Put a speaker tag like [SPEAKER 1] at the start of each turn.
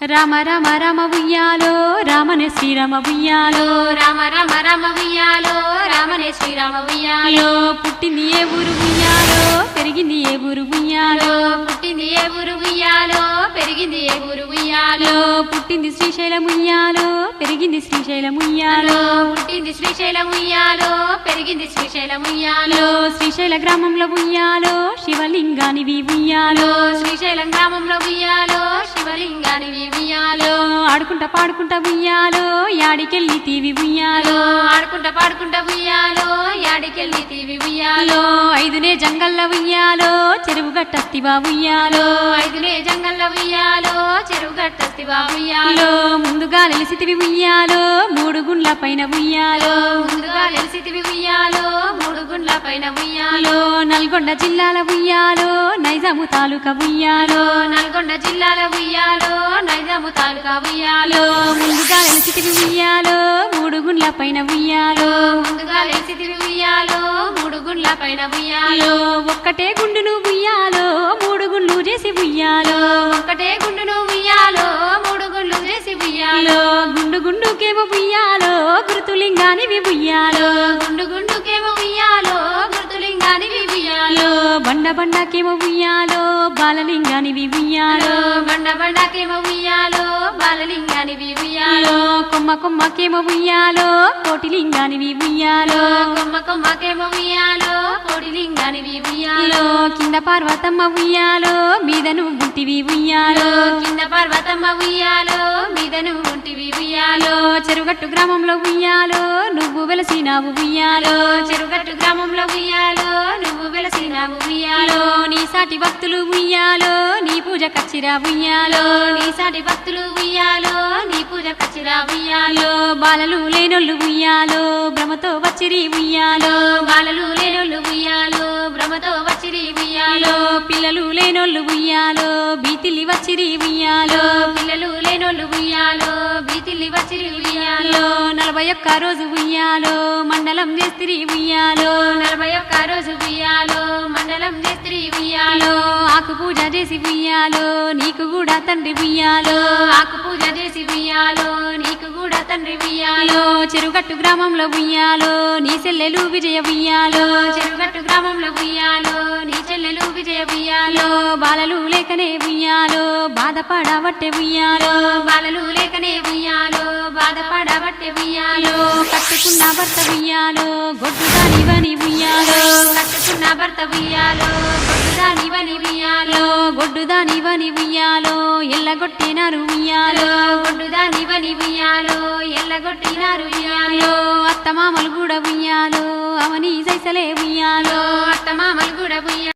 [SPEAKER 1] రామ రామ రామ ఉయ్యాలో రామనే శ్రీరామ ఉయ్యాలో.
[SPEAKER 2] రామ రామ రామ ఉయ్యాలో రామనే శ్రీరామ ఉయ్యాలో.
[SPEAKER 1] పుట్టింది ఏ ఊరు ఉయ్యాలో పెరిగింది ఏ ఊరు ఉయ్యాలో.
[SPEAKER 2] పుట్టింది ఏ ఊరు ఉయ్యాలో పెరిగింది ఏ ఊరు ఉయ్యాలో
[SPEAKER 1] లో పుట్టింది శ్రీశైలం ఉయ్యాలో పెరిగింది శ్రీశైలం ఉయ్యాలో
[SPEAKER 2] పుట్టింది శ్రీశైలం ఉయ్యాలో పెరిగింది శ్రీశైలం ఉయ్యాలో
[SPEAKER 1] లో శ్రీశైల గ్రామంలో ఉయ్యాలో శివలింగానివి ఉయ్యాలో.
[SPEAKER 2] శ్రీశైలం గ్రామంలో ఉయ్యాలో శివలింగాని ఉయ్యాలో.
[SPEAKER 1] ఆడుకుంటా పాడుకుంటా ఉయ్యాలో యాడికెళ్ళి తీవి ఉయ్యాలో.
[SPEAKER 2] ఆడుకుంటా పాడుకుంటా ఉయ్యాలో యాడికెళ్ళి తీవి ఉయ్యాలో
[SPEAKER 1] ఐదునే జంగల్ల ఉయ్యాలో చెరువు గట్టస్తివా ఉయ్యాలో.
[SPEAKER 2] ఐదులే జంగల్ల ఉయ్యాలో చెరువు గట్టస్తివా ఉయ్యాలో.
[SPEAKER 1] ముందుగా నిలిసితివి ఉయ్యాలో మూడు గుండ్ల పైన ఉయ్యాలో.
[SPEAKER 2] ముందుగా తెలిసితివి ఉయ్యాలో మూడు గుండ్ల పైన ఉయ్యాలో.
[SPEAKER 1] నల్గొండ జిల్లాల ఉయ్యాలో నైజాము తాలూకా ఉయ్యాలో.
[SPEAKER 2] నల్గొండ జిల్లాల ఉయ్యాలో నైజాము తాలూకా ఉయ్యాలో.
[SPEAKER 1] ముందుగా నిలిసితివి ఉయ్యాలో మూడు గుండ్ల పైన ఉయ్యాలో.
[SPEAKER 2] ముందుగా తెలిసితివి ఉయ్యాలో గుండ్ల పైన ఉయ్యాలో.
[SPEAKER 1] ఒక్కటే గుండును ఉయ్యాలో మూడు గుండ్లు చేసి ఉయ్యాలో.
[SPEAKER 2] ఒక్కటే గుండును ఉయ్యాలో మూడు గుండ్లు చేసి ఉయ్యాలో.
[SPEAKER 1] లో గుండు గుండుకేమో ఉయ్యాలో గురుతులింగానివి ఉయ్యాలో.
[SPEAKER 2] గుండు గుండుకేమో ఉయ్యాలో గుర్తులింగానివి ఉయ్యాలో.
[SPEAKER 1] బండ బండకేమో ఉయ్యాలో బాలలింగానివి ఉయ్యాలో.
[SPEAKER 2] బండ బండకేమో ఉయ్యాలో. బాలలింగానివి ఉయ్యాలో
[SPEAKER 1] కొమ్మ కొమ్మకేమో ఉయ్యాలో కోటిలింగానివి ఉయ్యాలో.
[SPEAKER 2] కొమ్మ కొమ్మకేమో ఉయ్యాలో కోడిలింగానివి ఉయ్యాలో.
[SPEAKER 1] లో కింద పార్వతమ్మ ఉయ్యాలో మీదను గుంటివి ఉయ్యాలో.
[SPEAKER 2] కింద పర్వతమ్మ ఉయ్యాలో మీదను ఉంటివి ఉయ్యాలో.
[SPEAKER 1] చెరుగట్టు గ్రామంలో ఉయ్యాలో నువ్వు వెలసినావు ఉయ్యాలో.
[SPEAKER 2] చెరుగట్టు
[SPEAKER 1] సాటి భక్తులు ఉయ్యాలో నీ పూజ కచ్చిరా ఉయ్యాలో.
[SPEAKER 2] నీ సాటి భక్తులు ఉయ్యాలో నీ పూజ కచ్చిరా ఉయ్యాలో.
[SPEAKER 1] బాలలు లేనొల్లు ఉయ్యాలో భ్రమతో వచ్చిరి ఉయ్యాలో.
[SPEAKER 2] బాలలు లేనోళ్ళు ఉయ్యాలో భ్రమతో వచ్చిరి ఉయ్యాలో.
[SPEAKER 1] పిల్లలు లేనొల్లు ఉయ్యాలో బీతిలి వచ్చిరి ఉయ్యాలో.
[SPEAKER 2] పిల్లలు లేనోళ్ళు ఉయ్యాలో బీతిల్లి వచ్చిరి ఉయ్యాలో.
[SPEAKER 1] నలభై ఒక్క రోజు ఉయ్యాలో మండలం చేస్తిరి ఉయ్యాలో.
[SPEAKER 2] నలభై ఒక్క రోజు ఉయ్యాలో మండలం చేస్త్రి ఉయ్యాలో.
[SPEAKER 1] ఆకు పూజ చేసి ఉయ్యాలో నీకు కూడా తండ్రి ఉయ్యాలో.
[SPEAKER 2] ఆకు పూజ చేసి ఉయ్యాలో నీకు కూడా తండ్రి ఉయ్యాలో.
[SPEAKER 1] చెరుగట్టు గ్రామంలో ఉయ్యాలో నీ చెల్లెలు విజయ ఉయ్యాలో.
[SPEAKER 2] చెరుగట్టు గ్రామంలో ఉయ్యాలో నీ చెల్లెలు విజయ ఉయ్యాలో.
[SPEAKER 1] బాలలు లేకనే ఉయ్యాలో బాధపడబట్టే ఉయ్యాలో.
[SPEAKER 2] బాలలు
[SPEAKER 1] భర్త ఉయ్యాలో గొడ్డు దానివని ఉయ్యాలో.
[SPEAKER 2] కట్టుకున్న భర్త ఉయ్యాలో గొడ్డుదానివని ఉయ్యాలో.
[SPEAKER 1] గొడ్డుదానివని గొడ్డు ఉయ్యాలో ఎల్లగొట్టినారు ఉయ్యాలో.
[SPEAKER 2] గొడ్డుదానివని ఉయ్యాలో ఎల్లగొట్టినారు ఉయ్యాలో.
[SPEAKER 1] అత్తమామలు కూడా ఉయ్యాలో అవని సైసలే ఉయ్యాలో.
[SPEAKER 2] అత్తమామలు కూడా ఉయ్యాలో